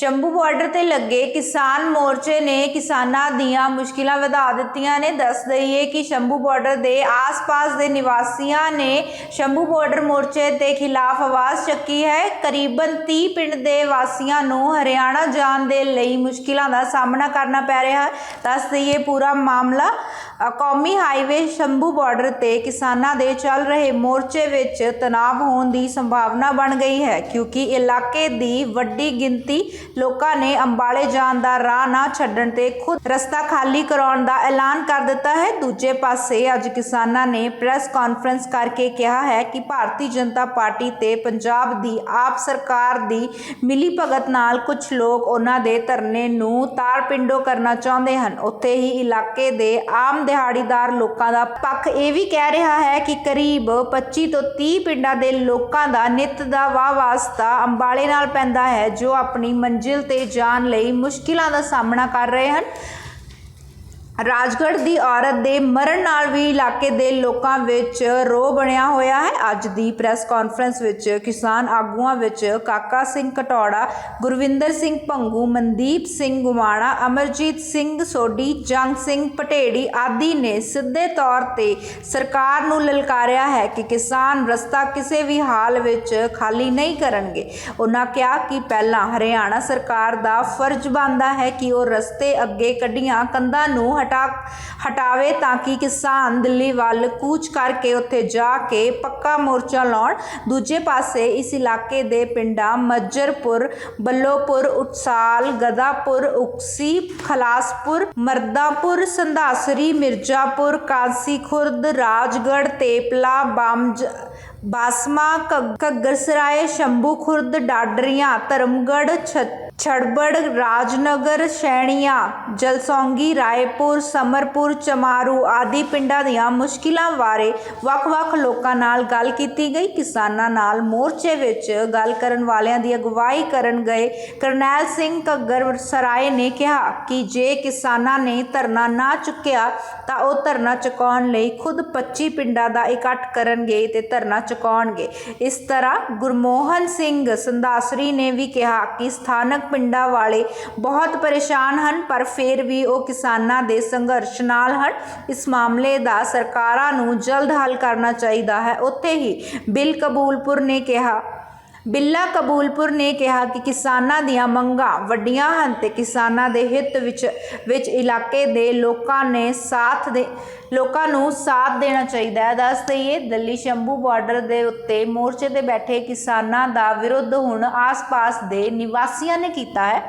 Shambhu border ਤੇ ਲੱਗੇ ਕਿਸਾਨ ਮੋਰਚੇ ਨੇ ਕਿਸਾਨਾਂ ਦੀਆਂ ਮੁਸ਼ਕਿਲਾਂ ਵਧਾ ਦਿੱਤੀਆਂ ਨੇ। ਦੱਸ ਦਈਏ ਕਿ ਸ਼ੰਭੂ ਬਾਰਡਰ ਦੇ ਆਸ-ਪਾਸ ਦੇ ਨਿਵਾਸੀਆਂ ਨੇ ਸ਼ੰਭੂ ਬਾਰਡਰ ਮੋਰਚੇ ਦੇ ਖਿਲਾਫ ਆਵਾਜ਼ ਚੱਕੀ ਹੈ। ਕਰੀਬਨ 30 ਪਿੰਡ ਦੇ ਵਾਸੀਆਂ ਨੂੰ ਹਰਿਆਣਾ ਜਾਣ ਦੇ ਲਈ ਮੁਸ਼ਕਿਲਾਂ ਦਾ ਸਾਹਮਣਾ ਕਰਨਾ ਪੈ ਰਿਹਾ ਹੈ। ਦੱਸ ਦਈਏ ਪੂਰਾ ਮਾਮਲਾ ਕੌਮੀ ਹਾਈਵੇ ਸ਼ੰਭੂ ਬਾਰਡਰ ਤੇ ਕਿਸਾਨਾਂ ਦੇ ਚੱਲ ਰਹੇ ਮੋਰਚੇ ਵਿੱਚ ਤਣਾਅ ਹੋਣ ਦੀ ਸੰਭਾਵਨਾ ਬਣ ਗਈ ਹੈ, ਕਿਉਂਕਿ ਇਲਾਕੇ ਦੀ ਵੱਡੀ ਗਿਣਤੀ ਲੋਕਾਂ ਨੇ ਅੰਬਾਲੇ ਜਾਣ ਦਾ ਰਾਹ ਨਾ ਛੱਡਣ ਤੇ ਖੁਦ ਰਸਤਾ ਖਾਲੀ ਕਰਾਉਣ ਦਾ ਐਲਾਨ ਕਰ ਦਿੱਤਾ ਹੈ। ਦੂਜੇ ਪਾਸੇ ਅੱਜ ਕਿਸਾਨਾਂ ਨੇ ਪ੍ਰੈਸ ਕਾਨਫਰੰਸ ਕਰਕੇ ਕਿਹਾ ਹੈ ਕਿ ਭਾਰਤੀ ਜਨਤਾ ਪਾਰਟੀ ਤੇ ਪੰਜਾਬ ਦੀ ਆਪ ਸਰਕਾਰ ਦੀ ਮਿਲੀ ਭਗਤ ਨਾਲ ਕੁਝ ਲੋਕ ਉਹਨਾਂ ਦੇ ਧਰਨੇ ਨੂੰ ਤਾਰ ਪਿੰਡੋ ਕਰਨਾ ਚਾਹੁੰਦੇ ਹਨ। ਉੱਥੇ ਹੀ ਇਲਾਕੇ ਦੇ ਆਮ ਦਿਹਾੜੀਦਾਰ ਲੋਕਾਂ ਦਾ ਪੱਖ ਇਹ ਵੀ ਕਹਿ ਰਿਹਾ ਹੈ ਕਿ ਕਰੀਬ 25 ਤੋਂ 30 ਪਿੰਡਾਂ ਦੇ ਲੋਕਾਂ ਦਾ ਨਿਤ ਦਾ ਵਾਹ ਵਾਸਤਾ ਅੰਬਾਲੇ ਨਾਲ ਪੈਂਦਾ ਹੈ, ਜੋ ਆਪਣੀ ਮੰਜ਼ਿਲ ਤੇ ਜਾਣ ਲਈ ਮੁਸ਼ਕਿਲਾਂ ਦਾ ਸਾਹਮਣਾ ਕਰ ਰਹੇ ਹਨ। ਰਾਜਗੜ੍ਹ ਦੀ ਔਰਤ ਦੇ ਮਰਨ ਨਾਲ ਵੀ ਇਲਾਕੇ ਦੇ ਲੋਕਾਂ ਵਿੱਚ ਰੋਹ ਬਣਿਆ ਹੋਇਆ ਹੈ। ਅੱਜ ਦੀ ਪ੍ਰੈਸ ਕਾਨਫਰੰਸ ਵਿੱਚ ਕਿਸਾਨ ਆਗੂਆਂ ਵਿੱਚ ਕਾਕਾ ਸਿੰਘ ਕਟੌੜਾ, ਗੁਰਵਿੰਦਰ ਸਿੰਘ ਭੰਗੂ, ਮਨਦੀਪ ਸਿੰਘ ਗੁਮਾਣਾ ਅਮਰਜੀਤ ਸਿੰਘ ਸੋਢੀ, ਜੰਗ ਸਿੰਘ ਪਟੇੜੀ ਆਦਿ ਨੇ ਸਿੱਧੇ ਤੌਰ ਤੇ ਸਰਕਾਰ ਨੂੰ ਲਲਕਾਰਿਆ ਹੈ ਕਿ ਕਿਸਾਨ ਰਸਤਾ ਕਿਸੇ ਵੀ ਹਾਲ ਵਿੱਚ ਖਾਲੀ ਨਹੀਂ ਕਰਨਗੇ। ਉਹਨਾਂ ਕਿਹਾ ਕਿ ਪਹਿਲਾਂ ਹਰਿਆਣਾ ਸਰਕਾਰ ਦਾ ਫਰਜ਼ ਬਣਦਾ ਹੈ ਕਿ ਉਹ ਰਸਤੇ ਅੱਗੇ ਕੱਢੀਆਂ ਕੰਧਾਂ ਨੂੰ ਹਟਾ ਹਟਾਵੇ ਤਾਂ ਕਿ ਕਿਸਾਨ ਦਿੱਲੀ ਵੱਲ ਕੂਚ ਕਰਕੇ ਉੱਥੇ ਜਾ ਕੇ ਪੱਕਾ ਮੋਰਚਾ ਲਾਉਣ। ਦੂਜੇ ਪਾਸੇ ਇਸ ਇਲਾਕੇ ਦੇ ਪਿੰਡਾਂ ਮੱਜਰਪੁਰ, ਬੱਲੋਪੁਰ ਉਟਸਾਲ ਗਦਾਪੁਰ, ਉਕਸੀ, ਖਲਾਸਪੁਰ, ਮਰਦਾਪੁਰ, ਸੰਧਾਸਰੀ, ਮਿਰਜ਼ਾਪੁਰ, ਕਾਂਸੀ ਖੁਰਦ, ਰਾਜਗੜ੍ਹ, ਤੇਪਲਾ ਬੰਜ ਬਾਸਮਾ ਘ- ਘੱਗਰਸਰਾਏ, ਸ਼ੰਭੂ ਖੁਰਦ, ਡਾਡਰੀਆਂ, ਧਰਮਗੜ੍ਹ ਛ ਛੜਬੜ, ਰਾਜਨਗਰ, ਸ਼ੈਣੀਆਂ, ਜਲਸੌਂਗੀ, ਰਾਏਪੁਰ, ਸਮਰਪੁਰ, ਚਮਾਰੂ ਆਦਿ ਪਿੰਡਾਂ ਦੀਆਂ ਮੁਸ਼ਕਿਲਾਂ ਬਾਰੇ ਵੱਖ-ਵੱਖ ਲੋਕਾਂ ਨਾਲ ਗੱਲ ਕੀਤੀ ਗਈ। ਕਿਸਾਨਾਂ ਨਾਲ ਮੋਰਚੇ ਵਿੱਚ ਗੱਲ ਕਰਨ ਵਾਲਿਆਂ ਦੀ ਅਗਵਾਈ ਕਰਨ ਗਏ ਕਰਨੈਲ ਸਿੰਘ ਘੱਗਰ ਸਰਾਏ ਨੇ ਕਿਹਾ ਕਿ ਜੇ ਕਿਸਾਨਾਂ ਨੇ ਧਰਨਾ ਨਾ ਚੁੱਕਿਆ, ਤਾਂ ਉਹ ਧਰਨਾ ਚੁਕਾਉਣ ਲਈ ਖੁਦ 25 ਪਿੰਡਾਂ ਦਾ ਇਕੱਠ ਕਰਨਗੇ ਤੇ ਧਰਨਾ ਚੁਕਾਉਣਗੇ। ਇਸ ਤਰ੍ਹਾਂ ਗੁਰਮੋਹਨ ਸਿੰਘ ਸੰਦਾਸਰੀ ਨੇ ਵੀ ਕਿਹਾ ਕਿ ਸਥਾਨਕ ਪਿੰਡਾਂ ਵਾਲੇ ਬਹੁਤ ਪਰੇਸ਼ਾਨ ਹਨ, ਪਰ ਫਿਰ ਵੀ ਉਹ ਕਿਸਾਨਾਂ ਦੇ ਸੰਘਰਸ਼ ਨਾਲ ਹਨ। ਇਸ ਮਾਮਲੇ ਦਾ ਸਰਕਾਰਾਂ ਨੂੰ ਜਲਦ ਹੱਲ ਕਰਨਾ ਚਾਹੀਦਾ ਹੈ। ਉੱਥੇ ਹੀ ਬਿਲ ਕਬੂਲਪੁਰ ਨੇ ਕਿਹਾ। ਬਿੱਲਾ ਕਬੂਲਪੁਰ ਨੇ ਕਿਹਾ ਕਿ ਕਿਸਾਨਾਂ ਦੀਆਂ ਮੰਗਾਂ ਵੱਡੀਆਂ ਹਨ ਤੇ ਕਿਸਾਨਾਂ ਦੇ ਹਿੱਤ ਵਿੱਚ ਵਿੱਚ ਇਲਾਕੇ ਦੇ ਲੋਕਾਂ ਨੇ ਸਾਥ ਦੇ, ਲੋਕਾਂ ਨੂੰ ਸਾਥ ਦੇਣਾ ਚਾਹੀਦਾ ਹੈ। ਦੱਸ ਦਈਏ, ਦਿੱਲੀ ਸ਼ੰਭੂ ਬਾਰਡਰ ਦੇ ਉੱਤੇ ਮੋਰਚੇ ਤੇ ਬੈਠੇ ਕਿਸਾਨਾਂ ਦਾ ਵਿਰੋਧ ਹੁਣ ਆਸ-ਪਾਸ ਦੇ ਨਿਵਾਸੀਆਂ ਨੇ ਕੀਤਾ ਹੈ।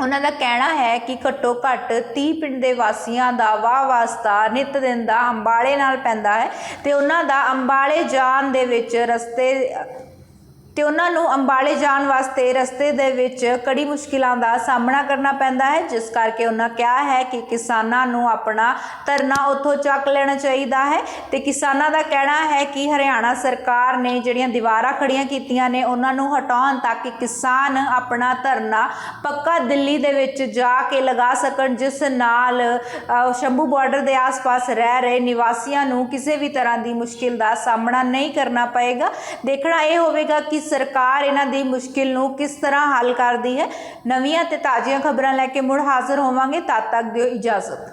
ਉਹਨਾਂ ਦਾ ਕਹਿਣਾ ਹੈ ਕਿ ਘੱਟੋ ਘੱਟ 30 ਪਿੰਡ ਦੇ ਵਾਸੀਆਂ ਦਾ ਵਾਹ ਵਾਸਤਾ ਨਿਤ ਦਿਨ ਦਾ ਅੰਬਾਲੇ ਨਾਲ ਪੈਂਦਾ ਹੈ ਤੇ ਉਹਨਾਂ ਦਾ ਅੰਬਾਲੇ ਜਾਣ ਦੇ ਵਿੱਚ ਰਸਤੇ ਤੇ ਉਹਨਾਂ ਨੂੰ ਅੰਬਾਲੇ ਜਾਣ ਵਾਸਤੇ ਰਸਤੇ ਦੇ ਵਿੱਚ ਕੜੀ ਮੁਸ਼ਕਿਲਾਂ ਦਾ ਸਾਹਮਣਾ ਕਰਨਾ ਪੈਂਦਾ ਹੈ, ਜਿਸ ਕਰਕੇ ਉਹਨਾਂ ਕਿਹਾ ਹੈ ਕਿ ਕਿਸਾਨਾਂ ਨੂੰ ਆਪਣਾ ਧਰਨਾ ਉੱਥੋਂ ਚੱਕ ਲੈਣਾ ਚਾਹੀਦਾ ਹੈ ਤੇ ਕਿਸਾਨਾਂ ਦਾ ਕਹਿਣਾ ਹੈ ਕਿ ਹਰਿਆਣਾ ਸਰਕਾਰ ਨੇ ਜਿਹੜੀਆਂ ਦੀਵਾਰਾਂ ਖੜੀਆਂ ਕੀਤੀਆਂ ਨੇ, ਉਹਨਾਂ ਨੂੰ ਹਟਾਉਣ ਤਾਂ ਕਿ ਕਿਸਾਨ ਆਪਣਾ ਧਰਨਾ ਪੱਕਾ ਦਿੱਲੀ ਦੇ ਵਿੱਚ ਜਾ ਕੇ ਲਗਾ ਸਕਣ, ਜਿਸ ਨਾਲ ਸ਼ੰਭੂ ਬਾਰਡਰ ਦੇ ਆਸ-ਪਾਸ ਰਹਿ ਰਹੇ ਨਿਵਾਸੀਆਂ ਨੂੰ ਕਿਸੇ ਵੀ ਤਰ੍ਹਾਂ ਦੀ ਮੁਸ਼ਕਿਲ ਦਾ ਸਾਹਮਣਾ ਨਹੀਂ ਕਰਨਾ ਪਏਗਾ। ਦੇਖਣਾ ਇਹ ਹੋਵੇਗਾ ਕਿ ਸਰਕਾਰ ਇਹਨਾਂ ਦੀ ਮੁਸ਼ਕਿਲ ਨੂੰ ਕਿਸ ਤਰ੍ਹਾਂ ਹੱਲ ਕਰਦੀ ਹੈ? ਨਵੀਆਂ ਤੇ ਤਾਜ਼ੀਆਂ ਖਬਰਾਂ ਲੈ ਕੇ ਮੁੜ ਹਾਜ਼ਰ ਹੋਵਾਂਗੇ। ਤਦ ਤੱਕ ਦਿਓ ਇਜਾਜ਼ਤ।